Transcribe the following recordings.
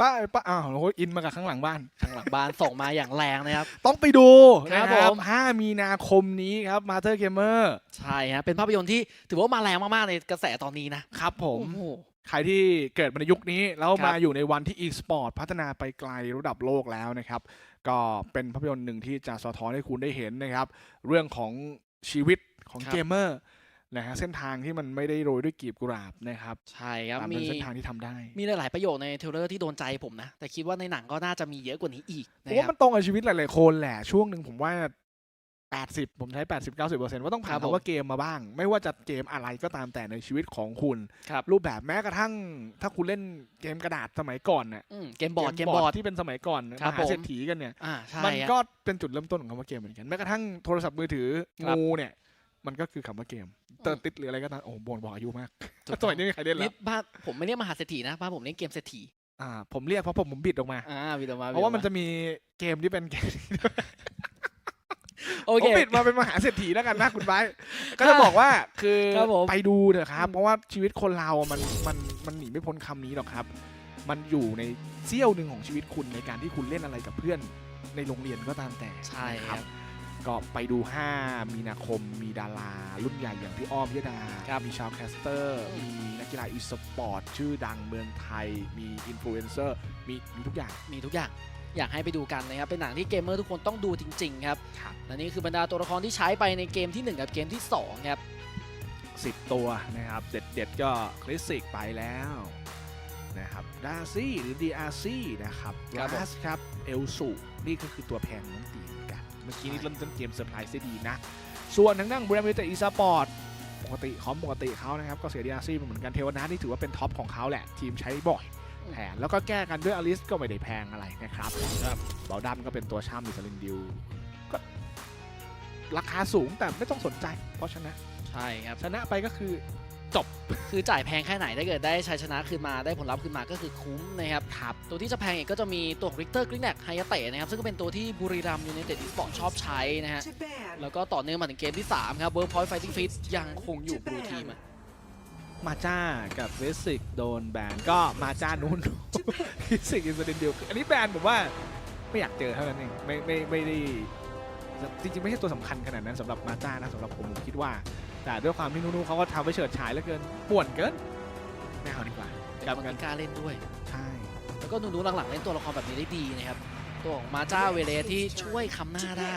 ป้าป้าอ้าวโอ้ยอินมากับข้างหลังบ้าน ข้างหลังบ้านส่งมาอย่างแรงนะครับ ต้องไปดูครันะบครับผม 5 มีนาคมนี้ครับมาเธอร์เกมเมอร์ใช่ฮะเป็นภาพยนตร์ที่ถือว่ามาแรงมากๆในกระแสตอนนี้นะครับผมโอ้โหใครที่เกิดมาในยุคนี้ แล้วครับมาอยู่ในวันที่ e-sport พัฒนาไปไกลระดับโลกแล้วนะครับ ก็เป็นภาพยนตร์หนึ่งที่จะสะท้อนให้คุณได้เห็นนะครับ เรื่องของชีวิตของครับเกมเมอร์ นะฮะเส้นทางที่มันไม่ได้โรยด้วยกลีบกุหลาบนะครับใช่ครับแต่มีเป็นเส้นทางที่ทำได้ มีหลายๆประโยคในเทรลเลอร์ที่โดนใจผมนะ แต่คิดว่าในหนังก็น่าจะมีเยอะกว่านี้อีกผนะมคว่ารับมันตรงกับชีวิตหลายๆคนแหละช่วงหนึ่งผมว่า 80 ผมใช้ 80 90ว่าต้องผ่านครับผมคำว่าเกมมาบ้าง ไม่ว่าจะเกมอะไรก็ตามแต่ในชีวิตของคุณครับรูปแบบแม้กระทั่ง ถ้าคุณเล่นเกมกระดาษสมัยก่อนน่ะอืมเกมบอร์ดเกมบอร์ดที่เป็นสมัยก่อนครับมหาเศรษฐีกันเนี่ยอ่าใช่มันฮะก็เป็นจุดเริ่มต้นของคำว่าเกมเหมือนกันแม้กระทั่งโทรศัพท์มือถือครับงูเนี่ยมันก็คือคำว่าเกม เติร์ติดหรืออะไรก็ตามโอ้โหบ่นบอกอายุมากถูกสต้องมัยนี้ไม่มีใครเล่นแล้นี่วบ้านผมไม่เรียกมหาเศรษฐีนะบ้านผมเล่นเกมเศรษฐีอ่า ผมเรียกเพราะผมผมบิดออกมาอ่าวิดออกมาเพราะว่ามันวิจะดออกมีเกมที่เป็นเกมโอผเคมปิดมาเป็นมหาเศรษฐีแล้วกันนะคุณไบร์ทก็จะบอกว่าคือครับผมไปดูเถอะครับ เพราะว่าชีวิตคนเรา มันมันมันหนีไม่พ้นคำนี้หรอกครับ มันอยู่ในเสี้ยวหนึ่งของชีวิตคุณในการที่คุณเล่นอะไรกับเพื่อนในโรงเรียนก็ตามแต่ใช่นะครับ ก็ไปดู 5 มีนาคมมีดารา รุ่นใหญ่อย่างพี่อ้อมพิยดาครับมีชาวแคสเตอร์ มีนักกีฬาอีสปอร์ตชื่อดังเมืองไทย มีอินฟลูเอนเซอร์มีมีทุกอย่าง มีทุกอย่างอยากให้ไปดูกันนะครับ เป็นหนังที่เกมเมอร์ทุกคนต้องดูจริงๆครับครับและนี่คือบรรดาตัวละครที่ใช้ไปในเกมที่ 1 กับเกมที่ 2 ครับ 10 ตัวนะครับ เด็ดๆก็คลาสสิกไปแล้วนะครับดาซี่หรือ DRC นะครับครับผมลาสครับ เอลสูนี่ก็คือตัวแพงน้องตี เหมือนกันเมื่อกี้นี้ใช่เริ่มต้นเกมเซอร์ไพรส์ได้ดีนะ ส่วนทางด้านบริษัทอีสปอร์ตปกติคอมปกติเขานะครับก็เสีย DRC ไปเหมือนกันเทวนานี่ถือว่าเป็นท็อปของเขาแหละ ทีมใช้บ่อยแทนแล้วก็แก้กันด้วยอลิสก็ไม่ได้แพงอะไรนะครับครับเบลดัมก็เป็นตัวช่ำมิสลินดิวก็ราคาสูงแต่ไม่ต้องสนใจ เพราะชนะ ใช่ครับ ชนะไปก็คือ คือจ่ายแพงแค่ไหนถ้าเกิดได้ชัยชนะคืนมาได้ผลลัพธ์คืนมาก็คือคุ้มนะครับครับตัวที่จะแพงอีกก็จะมีตัวริกเตอร์กริกแนกไฮยาเตะนะครับซึ่งก็เป็นตัวที่บุรีรัมย์ยูไนเต็ดอีสปอร์ตชอบใช้นะฮะแล้วก็ต่อเนื่องมาถึงเกมที่ 3 ครับเวิร์ p พอยต์ไฟติ้งฟิตยังคงอยู่บลูทีมอะมาจ้ากับเวสิกโดนแบนก็มาจ้านู้นฟิสิกอินซิเดนเดียวอันนี้แบนผมว่าไม่อยากเจอเท่านั้นเองไม่ไม่ไม่ได้จริงๆไม่ใช่ตัวสำคัญขนาดนั้นสำหรับมาจ้านะสำหรับผมผมคิดว่า แต่ด้วยความที่นูนูเขาก็ทำไปเฉิดฉายเหลือเกินป่วนเกินไม่เอาดีกว่าเป็นกับคนกันที่กล้าเล่นด้วย ใช่ แล้วก็นูนูหลังๆเล่นตัวละครแบบนี้ได้ดีนะครับ ตัวของมาจ้าเวเลสที่ช่วยคำหน้าได้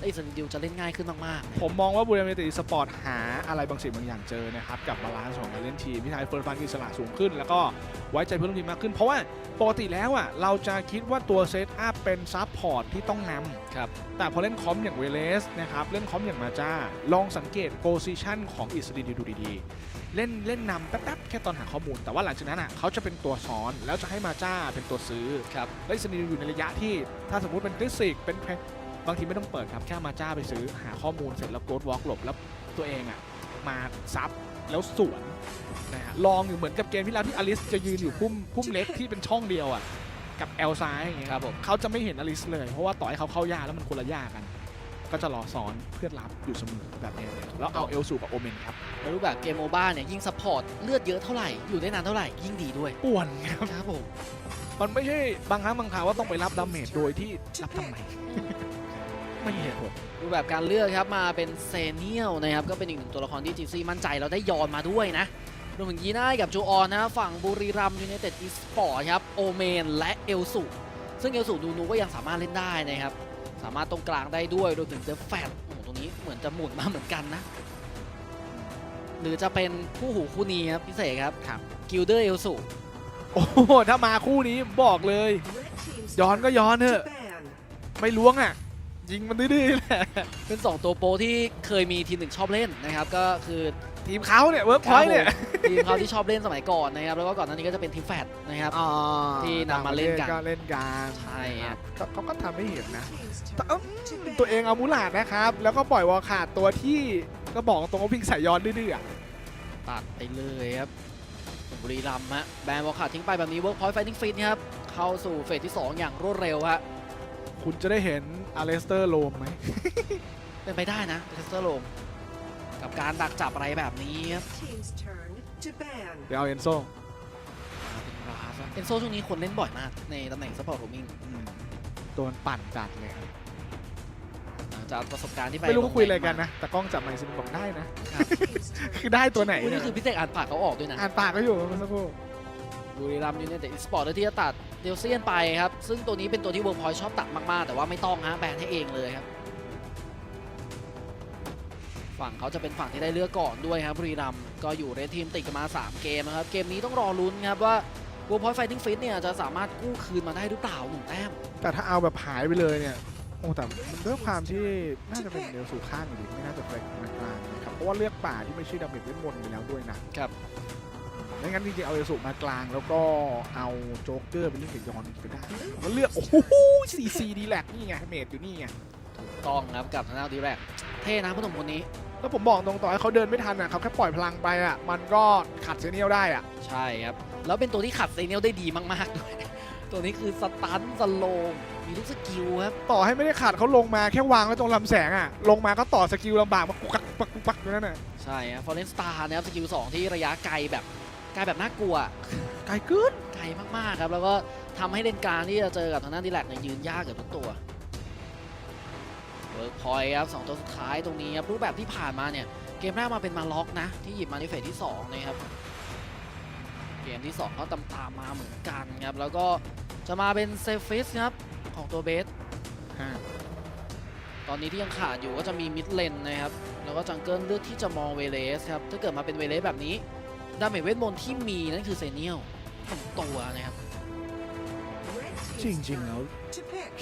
ไอ้สันดิวจะเล่นง่ายขึ้นมากผมมองว่าบูร a มยูไนเต็ดสปอร์ตหาอะไรบางสิ่งบางอย่างเจอนะครับ กับบาลานซ์ของการเล่นทีมที่ทำให้เฟิร์นฟันอิสระสูงขึ้น แล้วก็ไว้ใจเพื่อนร่วมทีมมากขึ้น เพราะว่าปกติแล้วอะเราจะคิดว่าตัวเซตอัพเป็นซับพอร์ตที่ต้องนำครับแต่พอเล่นคอมอย่างเวเลสนะครับเล่นคอมอย่างมาจ้าลองสังเกตโพซิชันของอิสรีดีดูดีๆเล่นเล่นนำแป๊บๆแค่ตอนหาข้อมูล แต่ว่าหลังจากนั้นอะเขาจะเป็นตัวซ้อนแล้วจะให้มาจ้าเป็นตัวซื้อๆครับแล้วอิสรีดีอยู่ในระยะที่ถ้าสมมุติเป็นคริสิกเป็นแพ บางทีไม่ต้องเปิดครับแค่มาจ้าไปซื้อหาข้อมูลเสร็จแล้วโกดวอล์กหลบแล้วตัวเองอะมาซับแล้วสวนนะฮะลองอยู่เหมือนกับเกมที่แล้วที่อลิสจะยืนอยู่พุ่มพุ่มเล็กที่เป็นช่องเดียวอะกับแอลซ้ายอย่างเงี้ยครับผมเขาจะไม่เห็นอลิสเลย เพราะว่าต่อให้เขาเข้ายากแล้วมันคนละยากกัน ก็จะรอซ้อนเพื่อนรับอยู่เสมอแบบนี้แล้วเอาเอลสูกับโอเมนครับแล้วรูปแบบเกมโมบ้าเนี่ยยิ่งซัพพอร์ตเลือดเยอะเท่าไหร่อยู่ได้นานเท่าไหร่ยิ่งดีด้วยป่วนครับครับผมมันไม่ใช่บางครั้งบางคราวว่าต้องไปรับดาเมจโดยที่รับทำไม ไม่มีเหตุผลรูปแบบการเลือกครับมาเป็นเซเนียลนะครับก็เป็นอีกหนึ่งตัวละครที่จีซี่มั่นใจแล้วได้ยอนมาด้วยนะรวมถึงยีน่ากับจูออนนะฝั่งบุรีรัมยูไนเต็ดอีสปอร์ตครับโอเมนและเอลสุซึ่งเอลสุดูนูก็ยังสามารถเล่นได้นะครับสามารถตรงกลางได้ด้วยรวมถึงเดฟแฟตโอ้โหตรงนี้เหมือนจะหมุนมาเหมือนกันนะ หรือจะเป็นคู่หูคู่นี้ครับพิเศษครับครับกิลเดอร์เอลสุโอ้โหถ้ามาคู่นี้บอกเลยย้อนก็ย้อนเถอะไม่ล้วงอะ ยิงมันดื้อๆแหละเป็น2ตัวโปรที่เคยมีทีมหนึ่งชอบเล่นนะครับ ก็คือทีมเขาเนี่ยเวิร์กพอยต์เนี่ยทีมเขาที่ชอบเล่นสมัยก่อนนะครับ แล้วก็ก่อนหน้านี้ก็จะเป็นทีมแฟดนะครับที่นำมาเล่นกันก็เล่นกันใช่คครัรับบก็เขาก็ทำให้เห็นนะแต่เอ้าตัวเองเอามูลาดนะครับ แล้วก็ปล่อยวอลขาดตัวที่ก็บอกตรงว่าวิ่งใส่ย้อนดื้อๆอะตัดไปเลยครับบุรีรัมย์ฮะแบนวอลขาดทิ้งไปแบบนี้เวิร์กพอยต์ไฟติ้งฟิตครับเข้าสู่เฟสที่ 2 อย่างรวดเร็วฮะ คุณจะได้เห็นอเลสเตอร์โลมไหม เป็นไปได้นะเทสเตอร์โลมกับการดักจับอะไรแบบนี้ครับเดี๋ยวเอาเอนโซเป็นไรลาสเอนโซช่วงนี้คนเล่นบ่อยมาก ในตำแหน่งซัพพอร์ตโรมิงอืมโดนปั่นจัดเลยครับหลังจากประสบการณ์ที่ไปไม่รู้เขาคุยอะไรกันลงนะ แต่กล้องจับไมค์ซิมบอกได้นะครับคือได้ตัวไหนอุ้ยเนี่นี่ยคือพิเศษอ่านปากเขาออกด้วยนะ อ่านปากก็อยู่เมื่อสักครู่บุรีรัมย์ยูไนเต็ดอีสปอร์ตที่จะตัด เดลเซียนไปครับ ซึ่งตัวนี้เป็นตัวที่เวิร์กพอยชอบตัดมากๆ แต่ว่าไม่ต้องฮะแบนให้เองเลยครับ ฝั่งเขาจะเป็นฝั่งที่ได้เลือกก่อนด้วยครับบุรีรัมย์ก็อยู่เรดทีมติดกันมา 3 เกมนะครับ เกมนี้ต้องรอลุ้นครับว่า World Point Fighting Fit เนี่ยจะสามารถกู้คืนมาได้หรือเปล่าหนึ่งแต้ม แต่ถ้าเอาแบบหายไปเลยเนี่ยโอ้แต่มันด้วยความที่น่าจะเป็นเดลสู่ข้างอยู่ดีไม่น่าจะเป็นมากลางนะครับเพราะว่าเลือกป่าที่ไม่ใช่ดาเมจเวทมนต์ไปแล้วด้วยนะครับ ไม่งั้นจริงๆเอาเดลสู่มากลาง แล้วก็เอาโจ๊กเกอร์ไปเล่นกับยอนก็ได้ก็เลือก โอ้โหซีซีดีแลกนี่ไงเมจอยู่นี่ไงถูกต้องครับกับทางด้านดีแรกเท่นะผู้หนุ่มคนนี้ แล้วผมบอกตรงต่อให้เขาเดินไม่ทันอะเขาแค่ปล่อยพลังไปอะมันก็ขัดเซเนียลได้อะใช่ครับ แล้วเป็นตัวที่ขัดเซเนียลได้ดีมากๆด้วยตัวนี้คือสตันสโลมมีทุกสกิลครับต่อให้ไม่ได้ขัดเขาลงมาแค่วางไว้ตรงลำแสงอะลงมาก็ต่อสกิลลำบากมากุกกักกุกกักกุกกักอยู่นั่นน่ะใช่ครับฟอร์เรนสตาร์นะครับสกิล2ที่ระยะไกลแบบไกลแบบน่ากลัวไกลเกินไกลมากๆครับ แล้วก็ทำให้เลนกลางที่จะเจอกับทางด้านดีแลกเนี่ยยืนยากเกือบทุกตัวเวิร์กพอยครับสองตัวสุดท้ายตรงนี้ครับรูปแบบที่ผ่านมาเนี่ย เกมแรกมาเป็นมาล็อกนะ ที่หยิบมาในเฟสที่2นะครับ เกมที่2เขาตามตามๆมาเหมือนกันครับ แล้วก็จะมาเป็นเซฟิสครับ ของตัวเบสตอนนี้ที่ยังขาดอยู่ก็จะมีมิดเลนนะครับ แล้วก็จังเกิลเลือกที่จะมองเวเลสครับ ถ้าเกิดมาเป็นเวเลสแบบนี้ ดาเมจเวทมนต์ที่มีนั่นคือเซเนียลหนึ่งตัวนะครับ จริงๆแล้ว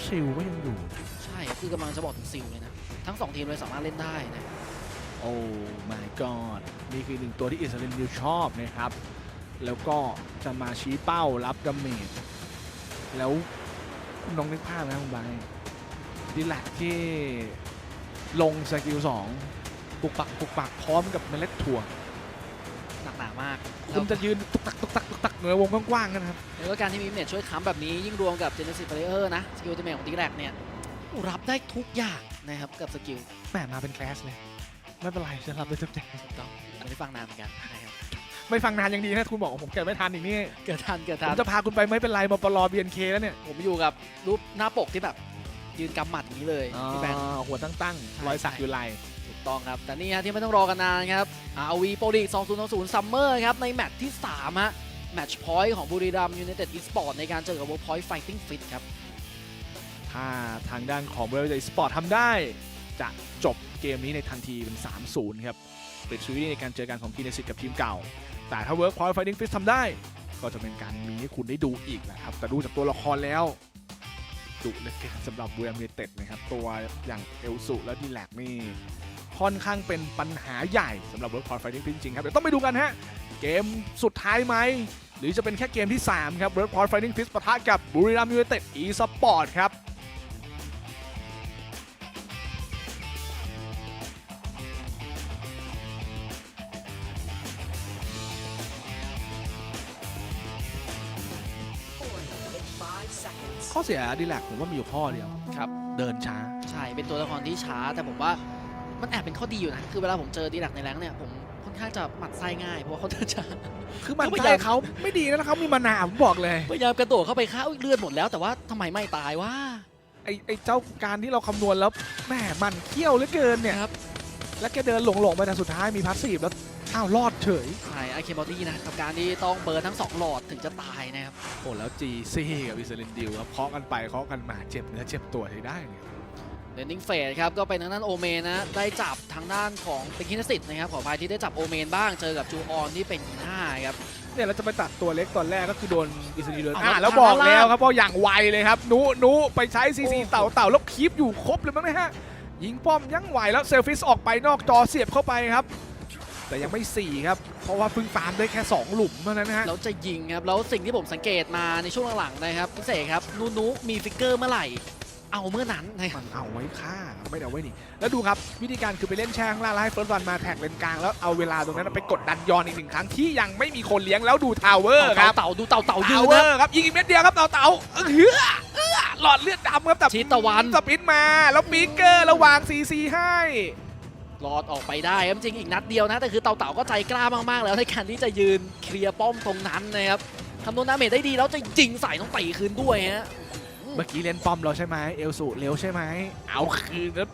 ซิลก็ยังอยู่ใช่คือกำลังจะบอกถึงซิลเลยนะ ทั้งสองทีมเลยสามารถเล่นได้นะโอ้ my god นี่คือหนึ่งตัวที่อิสราเอลนิวชอบนะครับ แล้วก็จะมาชี้เป้ารับดาเมจแล้วคุณน้องนึกภาพนะคุณบายดีแลกที่ลงสกิลสองปุกปักปุกปักพร้อมกับเมล็ดถั่วหนักหนา มากคุณจะยืนตุกตักตุกตักตุกตักในวงกว้างๆกันนะครับแล้วก็การที่มีเน็ตช่วยค้ำแบบนี้ยิ่งรวมกับ Genesis Player นะสกิลเตเมของดีแลกเนี่ยรับได้ทุกอย่างนะครับกับสกิลแหมมาเป็นแคลสเลยไม่เป็นไรฉันรับได้ทุกอย่างถูกต้องไม่ได้ฟังนานเหมือนกันนะครับไม่ฟังนานยังดีนะคุณบอกว่าผมเกิดไม่ทันอีกนี่เกิดทันเกิดผทัมนจะพาคุณไปไม่เป็นไรมาปลอ BNK แล้วเนี่ยผมอยู่กับรูปหน้าปกที่แบบ ยืนกำหมัดอย่างนี้เลยที่แบงค์อ่าหัวตั้งตั้งใช่รอยสักใช่อยู่ไหลถูกต้องครับ แต่นี่ฮะที่ไม่ต้องรอกันนานครับ RV Pro League 2020 Summer ครับ ในแมตช์ที่ 3 ฮะ แมตช์พอยต์ของบุรีรัมย์ยูไนเต็ดอีสปอร์ตในการเจอกับ Workpoint Fighting Fit ครับ ถ้าทางด้านของบริษัทสปอร์ตทำได้ จะจบเกมนี้ในทันทีเป็น 3-0 ครับเป็นซีรีส์ในการเจอกันของกีเนสิตกับทีมเก่า แต่ถ้า Work Point Fighting Fit ทำได้ ก็จะเป็นการมีให้คุณได้ดูอีกนะครับแต่ดูจากตัวละครแล้ว ดุเลือเกินสำหรับบู r ม m เต็ดนะครับตัวอย่างเอลสุและดีแลกนี่ค่อนข้างเป็นปัญหาใหญ่สำหรับเวิร์กพอยไฟติ้งจริงๆครับเดี๋ยวต้องไปดูกันฮะเกมสุดท้ายไหมหรือจะเป็นแค่เกมที่ 3 ครับเวิร์กพอยไฟติ้งฟิสปะทะกับบุรีรัมย์ยูไนเต็ดอีสปอร์ตครับ เสียดีแลกผมว่ามีอยู่ข้อเดียวครับ เดินช้า ใช่ เป็นตัวละครที่ช้า แต่ผมว่ามันแอบเป็นข้อดีอยู่นะ คือเวลาผมเจอดีแลกในแรงค์เนี่ยผมค่อนข้างจะหมัดไส้ง่ายเพราะว่าเขาเดินช้า คือมันก็พยาใจยามเขาไม่ดีนะเขามีมานาผมบอกเลย พยายามกระโดดเข้าไปฆ่าอุ๊ยเลือดหมดแล้วแต่ว่าทำไมไม่ตายวะไอ้ไอ้เจ้าการที่เราคำนวณแล้วแหมมันเขี้ยวเหลือเกินเนี่ย ครับ แล้วแกเดินหลงๆไปแต่สุดท้ายมีพาสซีฟแล้ว อ้าวรอดเฉยใช่ไอเคบอดี้นะกับการที่ต้องเบิร์นทั้งสองหลอดถึงจะตายนะครับ โอ้แล้วจีซี่กับวิสเลนดิวครับเคาะกันไปเคาะกันมาเจ็บเนื้อเจ็บตัวใช้ได้เนี่ยเลนดิ้งเฟสครับก็เป็นทางด้านโอเมนนะ ได้จับทางด้านของเป็นคินสิตนะครับขออภัยที่ได้จับโอเมนบ้างเจอกับจูออนที่เป็นกีน่าครับเนี่ยเราจะไปตัดตัวเล็กตอนแรกก็คือโดนอิสราเอลเดินเอาอ่าแล้วแล้วบอกทางด้านแล้วล่างครับว่าอย่างไวเลยครับนุนุไปใช้ซีซีโอ้โหเต่าเต่าแล้วคีบอยู่ครบเลยมั้งนะฮะยิงป้อมยังไหวแล้วเซลฟิสออกไปนอกจอเสียบเข้าไปครับ แต่ยังไม่สี่ครับ เพราะว่าเพิ่งฟาร์มได้แค่ 2 หลุมเท่านั้นนะฮะ แล้วจะยิงครับ แล้วสิ่งที่ผมสังเกตมาในช่วงหลังๆนะครับพิเศษครับนูนูมีฟิกเกอร์เมื่อไหร่ เอาเมื่อนั้นนะครับมันเอาไว้ฆ่าไม่ได้เอาไว้หนี่ แล้วดูครับวิธีการคือไปเล่นแช่ข้างล่างแล้วให้เฟิร์สวันมาแท็กเลนกลางแล้วเอาเวลาตรงนั้นไปกดดันยอนอีกหนึ่งครั้งที่ยังไม่มีคนเลี้ยงแล้วดูทาวเวอร์ครับเต่าดูเต่าเต่ายืทานวเวนะอร์ครับยิงอีกเม็ดเดียวครับเต่าเต่าเออเฮือเออหลอดเลือดดำครับแต่ชิตะวันสปินมาแล้วปีกเกอร์แล้ววางซีซีให้ รอดออกไปได้ครับจริงๆอีกนัดเดียวนะ แต่คือเต่าเต่าก็ใจกล้ามากๆ แล้วในการที่จะยืนเคลียร์ป้อมตรงนั้นนะครับขคำนวณดาเมจได้ดีแล้วจะยิงใส่ต้องตีคืนด้วยฮะเมื่อกี้เล่นป้อมเราใช่ไหมเอลสูเร็วใช่ไหมเอาคืนแล้ว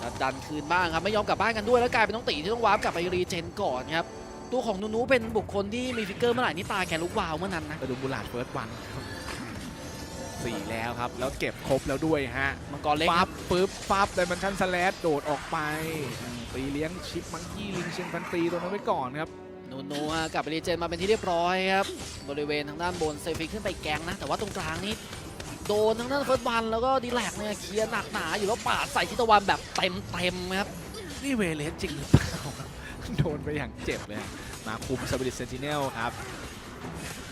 จะดันคืนบ้างครับไม่ยอมกลับบ้านกันด้วยแล้วกลายเป็นต้องตีที่ต้องวาร์ปกลับไปรีเจนก่อนครับตัวของนูนูเป็นบุคคลที่มีฟิกเกอร์เมื่อไหร่นี่ตายแกลุกวาวเมื่อนั้นนะไปดูบุลาดเฟิร์สวัน สี่แล้วครับ แล้วเก็บครบแล้วด้วยฮะมังกรเล็กคปั๊รับบปึ๊บปั๊บไดมันชันสแลดโดดออกไปอืมตีเลี้ยงชิปมังกี้ลิงเชียงฟันตีตรงนั้นไว้ก่อนครับนูนูฮะกลับไปรีเจนมาเป็นที่เรียบร้อยครับ บริเวณทางด้านบนเซฟิกขึ้นไปแกงนะ แต่ว่าตรงกลางนี่โดนทางด้านเฟิร์สวันแล้วก็ดีแลกเนี่ยเคลียร์หนักหนาอยู่แล้วปาดใส่ทิตวันแบบเต็มเต็มๆครับ นี่เวเลสจริงหรือเปล่าโดนไปอย่างเจ็บเลย มาคุมสปิริตเซนติเนลครับ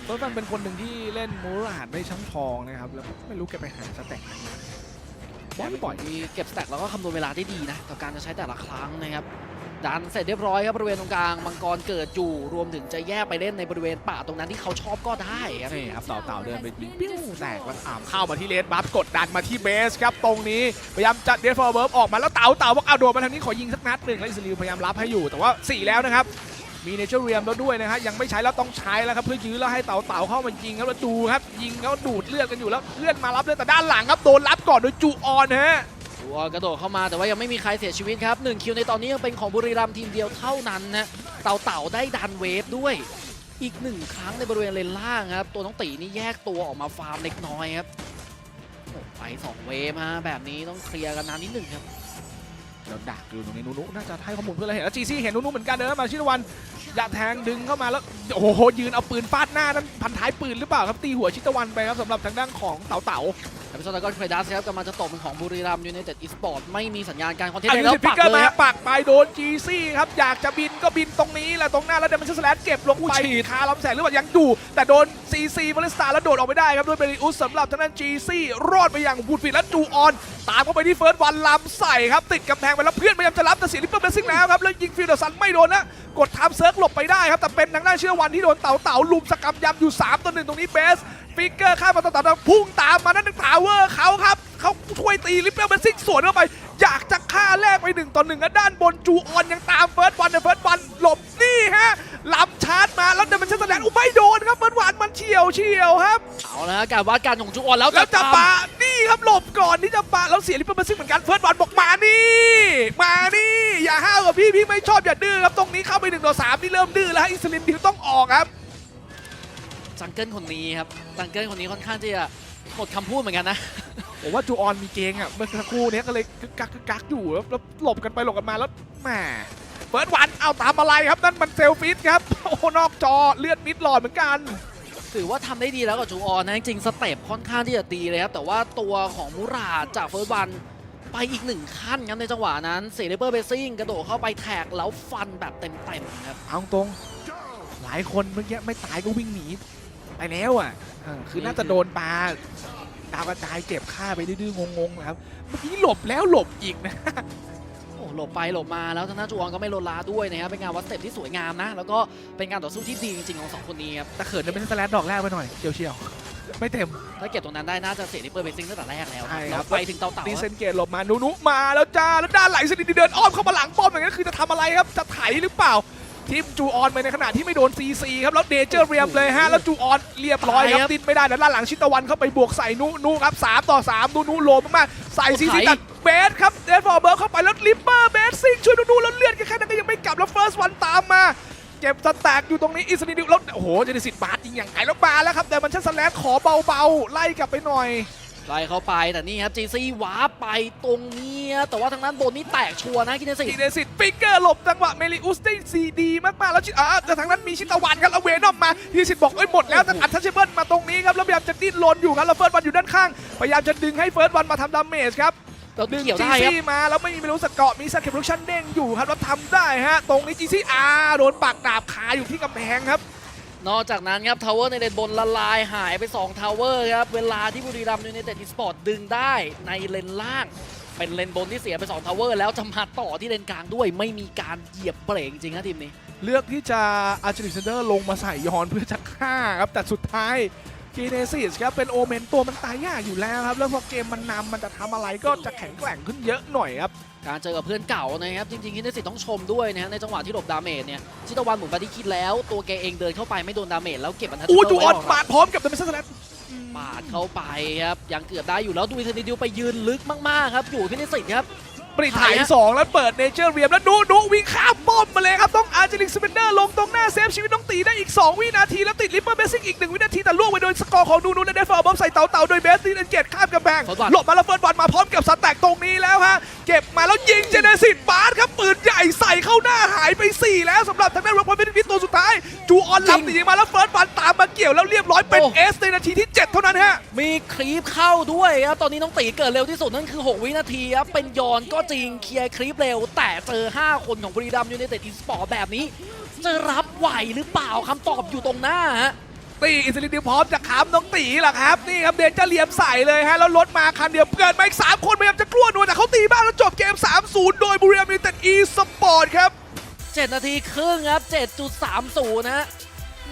เฟิร์สวันเป็นคนหนึ่งที่เล่นมูราดได้ช้ำทองนะครับ แล้วไม่รู้แกไปหาสแต็กไหนมาบ่อยบ่อยมีเก็บสแต็กแล้วก็คำนวณเวลาได้ดีนะกับการจะใช้แต่ละครั้งนะครับดันเสร็จเรียบร้อยครับบริเวณตรงกลางมังกรเกิดอยู่รวมถึงจะแยกไปเล่นในบริเวณป่าตรงนั้นที่เขาชอบก็ได้ครับนี่ครับเต่าเต่าเดินไปยิงปิ้วแตกแล้วอ่ามเข้ามาที่เลสบัฟกดดันมาที่เบสครับตรงนี้พยายามจัดเดฟฟอร์เบิร์ออกมาแล้วเต่าเต่าบอกเอาโดดมาทางนี้ขอยิงสักนัดหนึ่งแล้วอิสราเอลพยายามรับให้อยู่แต่ว่า 4 แล้วนะครับ มีเนเจอร์เรียมแล้วด้วยนะฮะยังไม่ใช้แล้วต้องใช้แล้วครับเพื่อยื้อแล้วให้เต่าเต่าเข้ามายิงครับแล้วดูครับ ยิงแล้วดูดเลือดกันอยู่แล้วเลื่อนมารับเลยแต่ด้านหลังครับโดนรับก่อนโดยจูออนฮะตัวกระโดดเข้ามาแต่ว่ายังไม่มีใครเสียชีวิตครับหนึ่งคิวในตอนนี้ยังเป็นของบุรีรัมย์ทีมเดียวเท่านั้นนะเต่าเต่าได้ดันเวฟด้วยอีกหนึ่งครั้งในบริเวณเลนล่างครับ ตัวน้องตีนี่แยกตัวออกมาฟาร์มเล็กน้อยครับไปสองเวฟฮะแบบนี้ต้องเคลียร์กันนานนิดหนึ่งครับ แล้วดักอยู่ตรงนี้นุนุน่าจะให้ข้อมูลเพื่อนเราเห็นแล้วจีซี่เห็นนุนุเหมือนกันเดินมาชิตวันยากแทงดึงเข้ามาแล้วโอ้โหยืนเอาปืนฟาดหน้านั้นพันท้ายปืนหรือเปล่าครับตีหัวชิตวันไปครับสำหรับทางด้านของเต่าเต่า แต่พิซซ่าก็เครดัสครับกำลังจะตกเป็นของบุรีรัมย์ยูไนเต็ดอีสปอร์ตไม่มีสัญญาณการคอนเทนอาต์ยุแล้วสิบพิปักกเกอร์เลยมาครับ ปักไปโดนจีซี่ครับ อยากจะบินก็บินตรงนี้แหละตรงหน้าแล้วเดมันชัสแลดเก็บลงไปคาลำแสงหรือว่ายังอยู่ แต่โดนซีซีบริสตาร์แล้วโดดออกไม่ได้ครับ ด้วยเบริอุสสำหรับทางด้านจีซี่รอดไปอย่างบูดฟิตและจูออน ตามเข้าไปที่เฟิร์สวันลำใส่ครับ ติดกำแพงไปแล้วเพื่อนพยายามจะรับแต่เสียลิปเปอร์เบสซิ่งแล้วครับแล้วยิงฟิลเดอร์ซันไม่โดนนะกดทามเซิร์กหลบไปได้ครับแต่เป็นทางด้านเชื่อวันที่โดนเต่าเต่าลุมสกรรมยำอยู่สามต่อหนึ่งตรงนี้เบส ฟิกเกอร์ข้ามมาต่อต่อพุ่งตามมานั่นทาวเวอร์เขาครับเขาช่วยตีลิปเปอร์เบสซิ่งสวนเข้าไป อยากจะฆ่าแลกไปหนึ่งต่อหนึ่งแล้วด้านบนจูออนยังตามเฟิร์สวันเฟิร์สวันหลบนี่ฮะล้ำชาร์จมาแล้วเดมันชันแลนด์อุ้ไม่โดนครับเฟิร์สวันมันเฉียวเฉียวครับเอาละฮะการวัดการของจูออนแล้วแล้วจะตามปานี่ครับหลบก่อนที่จะปาแล้วเสียลิปเปอร์เบสซิ่งเหมือนกันเฟิร์สวันบอกมานี่มานี่ อย่าห้าวกับพี่พี่ไม่ชอบอย่าดื้อครับตรงนี้เข้าไปหนึ่งต่อสามนี่เริ่มดื้อแล้วฮะอิสลินดิวต้องออกครับ จังเกิลคนนี้ครับจังเกิลคนนี้ค่อนข้างที่จะหมดคำพูดเหมือนกันนะผมว่าจูออนมีเกงอะเมื่อสักครู่เนี้ยก็เลยกึกกักกึกกักอยู่แล้วแล้วหลบกันไปหลบกันมาแล้วแหมเฟิร์สวันเอาตามอะไรครับนั่นมันเซลฟิสครับโอ้โหนอกจอเลือดมิดหลอดเหมือนกันถือว่าทำได้ดีแล้วกับจูออนนะจริงๆสเต็ปค่อนข้างที่จะดีเลยครับแต่ว่าตัวของมูราดจากเฟิร์สวันไปอีกหนึ่งขั้นครับในจังหวะนั้นเซเลเบอร์เบซิ่งกระโดดเข้าไปแท็กแล้วฟันแบบเต็มๆครับเอาตรงหลายคนเมื่อกี้ไม่ตายก็วิ่งหนี ไปแล้วอะเออคือน่าจะโดนปลาดาวกระจายเก็บค่าไปดื้อๆงงๆนะครับเมื่อกี้หลบแล้วหลบอีกนะ โอ้หลบไปหลบมาแล้วทางด้านจูออนก็ไม่ลดลาด้วยนะครับเป็นการวัดสเต็ปที่สวยงามนะ แล้วก็เป็นการต่อสู้ที่ดีจริงๆของสองคนนี้ครับแต่เขินจะเป็นสแลดดอกแรกไปหน่อยเชียวเชียวๆไม่เต็ม ถ้าเก็บตรงนั้นได้น่าจะเสียดิเปอร์เบซิ่งตั้งแต่แรกแล้วใช่ครับแล้วไปถึงเตาเต่าดีเซนเกตหลบมานุนุมาแล้วจ้าแล้วด้านไหลสนิทเดินอ้อมเข้ามาหลังป้อมอย่างนั้นคือจะทำอะไรครับจะไถหรือเปล่า ทีมจูออนไปในขณะที่ไม่โดนซีซีครับ แล้วเดเจอร์เรียมเลยฮะ แล้วจูออนเรียบร้อยครับดินไม่ได้แล้วด้านหลังชิตตะวันเข้าไปบวกใส่นุนุครับสามต่อสามนุนุโลมมากๆใส่ซีซีตัดเบสครับเดฟฟอร์เบิร์เข้าไปแล้วลิปเปอร์เบสซิงช่วยนุนุแล้วเลือดแค่นั้นก็ยังไม่กลับแล้วเฟิร์สวันตามมา เก็บสแต็กอยู่ตรงนี้อิสนิดิวแล้วโอ้โหเจนิสิตบาสยิงอย่างไงแล้วมาแล้วครับแต่มันชันสแลนขอเบาๆไล่กลับไปหน่อย ไล่เข้าไปแต่นี่ครับจีซี่วาร์ปไปตรงนี้ครับแต่ว่าทางด้านบนนี่แตกชัวร์นะกินเนสิทีเดสิตฟิกเกอร์หลบจังหวะเมลิอุสได้ซีดีมากๆแล้วชิอ่าแต่ทางนั้นมีชิตะวันครับแล้วเวนอมมาทีสิตบอกเอ้ยหมดแล้วแต่อัดทัชเชเบิลมาตรงนี้ครับแล้วพยายามจะดิ้นรนอยู่ครับแล้วเฟิร์สวันอยู่ด้านข้างพยายามจะดึงให้เฟิร์สวันมาทำดาเมจครับเราดึงเกี่ยวจีได้ครับซี่มาแล้วไม่มีเมลูสเกาะมีสเก็ปลูกชันเด้งอยู่ครับแล้วทำได้ฮะตรงนี้จีซี่อาโดนปากดาบคาอยู่ที่กำแพงครับ นอกจากนั้นครับทาวเวอร์ในเลนบนละลายหายไป2ทาวเวอร์ครับ เวลาที่บุรีรัมย์ยูไนเต็ดอีสปอร์ตดึงได้ในเลนล่าง เป็นเลนบนที่เสียไป2ทาวเวอร์แล้วจะมาต่อที่เลนกลางด้วยไม่มีการเหยียบเบรกจริงครับทีมนี้ เลือกที่จะอาร์เจนิเซนเดอร์ลงมาใส่ยอนเพื่อจะฆ่าครับแต่สุดท้าย จีเนซิสครับเป็นโอเมนตัวมันตายยากอยู่แล้วครับ แล้วพอเกมมันนำมันจะทำอะไรก็จะแข็งแกร่งขึ้นเยอะหน่อยครับการเจอกับเพื่อนเก่านะครับ จริงๆฮินเดสิตต้องชมด้วยนะฮะในจังหวะที่หลบดาเมจเนี่ยชิตะวันหมุนไปที่คิดแล้วตัวแกเองเดินเข้าไปไม่โดนดาเมจแล้วเก็บอันทัดอู้จูออนไว้ก่ปาดพร้อมกับเดมิสแลนปาดเข้าไปครับยังเกือบได้อยู่แล้วดูอินเทอร์ดิวไปยืนลึกมากๆครับอยู่พินิสิตครับ ปริถ่ายสองแล้วเปิดเนเจอร์เรียมแล้วดูดูวิ่งข้ามป้อมมาเลยครับ ต้องอาร์เจลิกสเปนเดอร์ลงตรงหน้าเซฟชีวิตน้องตีได้อีก 2 วินาที แล้วติดลิปเปอร์เบสซิ่งอีก 1 วินาที แต่ล่วงไปโดยสกอร์ของนูนูและเดฟฟอร์บอมใส่เต่าเต่าโดยเบสตีนเกตข้ามกำแพงเฟิร์สบอลหลบมาแล้วเฟิร์สบอลมาพร้อมกับสแต็กตรงนี้แล้วฮะเก็บมาแล้วยิงเจเนซิตบาสครับปืนใหญ่ใส่เข้าหน้าหายไป 4 แล้วสำหรับทางด้านรบพอเป็นวิทตัวสุดท้ายจูออนลำตียิงมาแล้วเฟิร์สบอลตามมาเกี่ยวแล้วเรียบร้อยเป็นโอ้เอสในนาทีที่ 7 เท่านั้นฮะมีครีปเข้าด้วยครับตอนนี้น้องตีเกิดเร็วที่สุดนั่นคือ 6 วินาทีครับเป็นยอนก็จริงเคลียร์ครีปเร็ว แต่เจอ 5 คนของบุรีรัมย์ยูไนเต็ดอีสปอร์ตแบบนี้ จะรับไหวหรือเปล่าคำตอบอยู่ตรงหน้าฮะตีอิสลิดิพร้อมจะขามน้องตีล่ะครับนี่ครับเดนจะเหลียมใส่เลยฮะแล้วรถมาคันเดียวเกิดมาอีก3คนพยายามจะกลั้วนัวแต่เขาตีบ้างแล้วจบเกม 3-0 โดยบุรีรัมย์ยูไนเต็ดอีสปอร์ตครับ 7 นาทีครึ่งครับ 7.30นะฮะ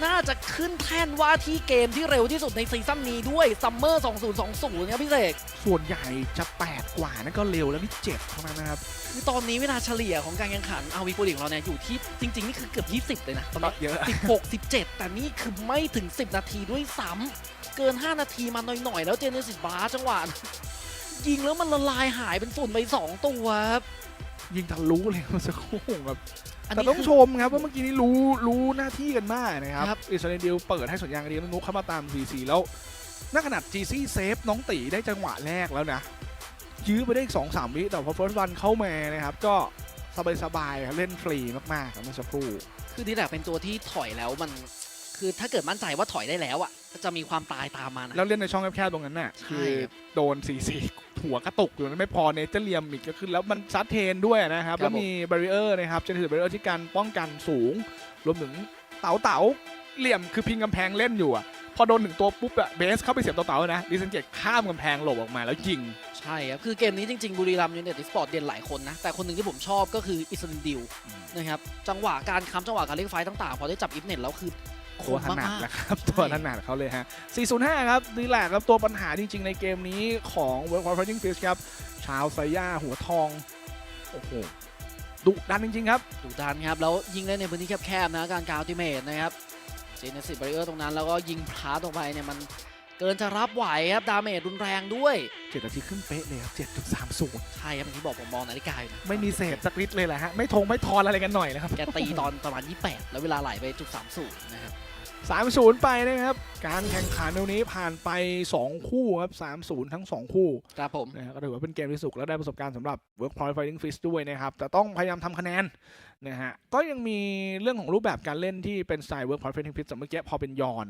น่าจะขึ้นแท่นว่าที่เกมที่เร็วที่สุดในซีซั่นนี้ด้วยซัมเมอร์ 2020ครับพี่เสกส่วนใหญ่จะ 8 กว่านั่นก็เร็วแล้วนี่7เท่านั้นนะครับคือตอนนี้เวลาเฉลี่ยของการแข่งขันเอาวีโปรลีกของเราเนี่ยอยู่ที่จริง ๆ นี่คือเกือบ 20 เลยนะตอนนี้เยอะ16 17 แต่นี่คือไม่ถึง 10 นาทีด้วยซ้ำเกิน 5 นาทีมาหน่อยๆ แล้วเจเนซิสบาจังหวะยิงแล้วมันละลายหายเป็นฝุ่นไป 2 ตัวครับยิงทะลุเลยเมื่อสักครู่ครับ อันแต่นี้ต้องคือชมครับว่าเมื่อกี้นี้รู้รู้หน้าที่กันมากนะครับครับ อิสราเอลเปิดให้สัญญาณกันดีแล้วนุกเข้ามาตาม VC แล้วน่าขนาด GC เซฟน้องตีได้จังหวะแรกแล้วนะ ยื้อไปได้อีกสองสามวิแต่พอ first one เข้ามานะครับ ก็สบายๆครับเล่นฟรีมากๆครับเมื่อสักครู่ คือดีแลกเป็นตัวที่ถอยแล้วมัน คือถ้าเกิดมั่นใจว่าถอยได้แล้วอะ จะมีความตายตามมานะ แล้วเล่นในช่องแคบๆตรงนั้นน่ะใช่คือครับโดนสีสีหัวกระตุกอยู่นั้นไม่พอเนเจอร์เลียมอีกก็คือแล้วมันซัดเทนด้วยนะครับ แล้วมีบาริเออร์นะครับเจนถือบาริเออร์ที่การป้องกันสูง รวมถึงเต๋าเต๋าเหลี่ยมคือพิงกำแพงเล่นอยู่อะพอโดนหนึ่งตัวปุ๊บอะเบสเข้าไปเสียบเต๋าเต๋านะดิเซนเกตข้ามกำแพงหลบออกมาแล้วยิง ใช่ครับ คือเกมนี้จริงๆ บุรีรัมย์ยูไนเต็ดสปอร์ตเด่นหลายคนนะ แต่คนหนึ่งที่ผมชอบก็คืออิสรันดิวนะครับ จังหวะการค้ำจังหวะการเล่นไฟต์ต่างๆ พอได้จับอิฟเน็ตแล้วคือ คตัวมถนัดมากแหละครับ ตัวถนัดเขาเลยฮะ 405 ครับดีแลกครับตัวปัญหาจริง ๆ ในเกมนี้ของ World of Fighting Fish ครับ ชาวไซย่าหัวทอง โอ้โหดุดันจริง ๆ ครับ ๆดุดันครับ แล้วยิงได้ในพื้นที่แคบๆนะการกาวติเมตนะครับเจเนซิสบริเออร์ตรงนั้น แล้วก็ยิงพลาสออกไปเนี่ยมันเกินจะรับไหวครับ ดาเมจรุนแรงด้วย 7 นาทีครึ่งเป๊ะเลยครับ7.30 ใช่ครับอย่างที่บอกผมมองนาฬิกาอยู่นะไม่มีเศษสักนิดเลยแหละฮะ ไม่ทงไม่ทอนอะไรกันหน่อยนะครับ แกตีตอนประมาณ 28 แล้วเวลาไหลไปจุด30นะครับ 3-0 ไปนะครับ การแข่งขันตรงนี้ผ่านไป 2 คู่ครับ3-0 ทั้ง 2 คู่ครับผมนะฮะก็ถือว่าเป็นเกมที่สุกและได้ประสบการณ์สำหรับ Workpoint Fighting Fish ด้วยนะครับ แต่ต้องพยายามทำคะแนนนะฮะก็ยังมีเรื่องของรูปแบบการเล่นที่เป็นสไตล์ Workpoint Fighting Fish แต่เมื่อกี้พอเป็นยอน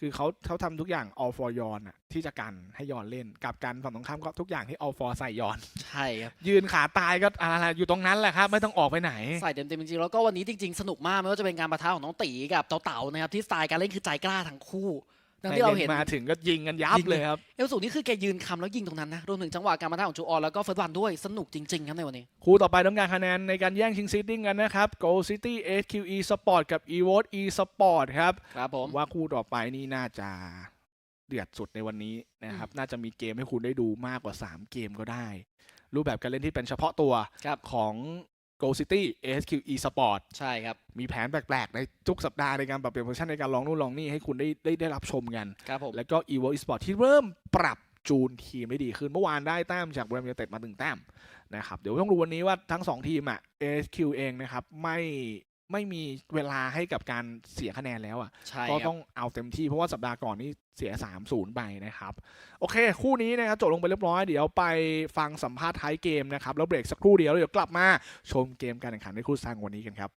คือเขาเขาทำทุกอย่าง all for ยอนอะที่จะกันให้ยอนเล่นกับการฝั่งตรงข้ามก็ทุกอย่างที่ all for ใส่ยอน ใช่ครับ ยืนขาตายก็อะไรอยู่ตรงนั้นแหละครับ ไม่ต้องออกไปไหน ใส่เต็มๆจริงๆ แล้วก็วันนี้จริงๆ สนุกมากไม่ว่าจะเป็นการประทะของน้องตีกับเต่าๆนะครับที่สไตล์การเล่นคือใจกล้าทั้งคู่ ดังที่เราเห็นมาถึงก็ยิงกันยับยิงเลยเลยครับ เอลสูนี่คือแกยืนคำแล้วยิงตรงนั้นนะ รวมถึงจังหวะการประทะของจูออนแล้วก็เฟิร์สวันด้วยสนุกจริงๆครับในวันนี้ คู่ต่อไปต้องการคะแนนในการแย่งชิงซิตติ้งกันนะครับ Go City HQE Sport กับ evote e Sport ครับครับผมว่าคู่ต่อไปนี่น่าจะเดือดสุดในวันนี้นะครับ น่าจะมีเกมให้คุณได้ดูมากกว่า 3 เกมก็ได้ รูปแบบการเล่นที่เป็นเฉพาะตัวครับของ Go City HQE Sport ใช่ครับ มีแผนแปลกๆ ในทุกสัปดาห์ในการปรับเปลี่ยนโพซิชันในการลองนู่นลองนี่ให้คุณได้ได้ได้รับชมกัน ครับผม แล้วก็ evo esport ที่เริ่มปรับจูนทีมได้ดีขึ้น เมื่อวานได้แต้มจากบรมยูเต็ดมาตึงแต้มนะครับ เดี๋ยวต้องดูวันนี้ว่าทั้ง 2 ทีมอะ ASQ เองนะครับ ไม่ ไม่มีเวลาให้กับการเสียคะแนนแล้วอะใช่ก็ครัต้บองเอาเต็มที่เพราะว่าสัปดาห์ก่อนนี่เสีย3-0ไปนะครับ โอเค คู่นี้นะครับจบลงไปเรียบร้อยเดี๋ยวไปฟังสัมภาษณ์ท้ายเกมนะครับ แล้วเบรกสักครู่เดียวแล้วเดี๋ยวกลับมาชมเกมการแข่งขันในคู่สร้างวันนี้กันครับ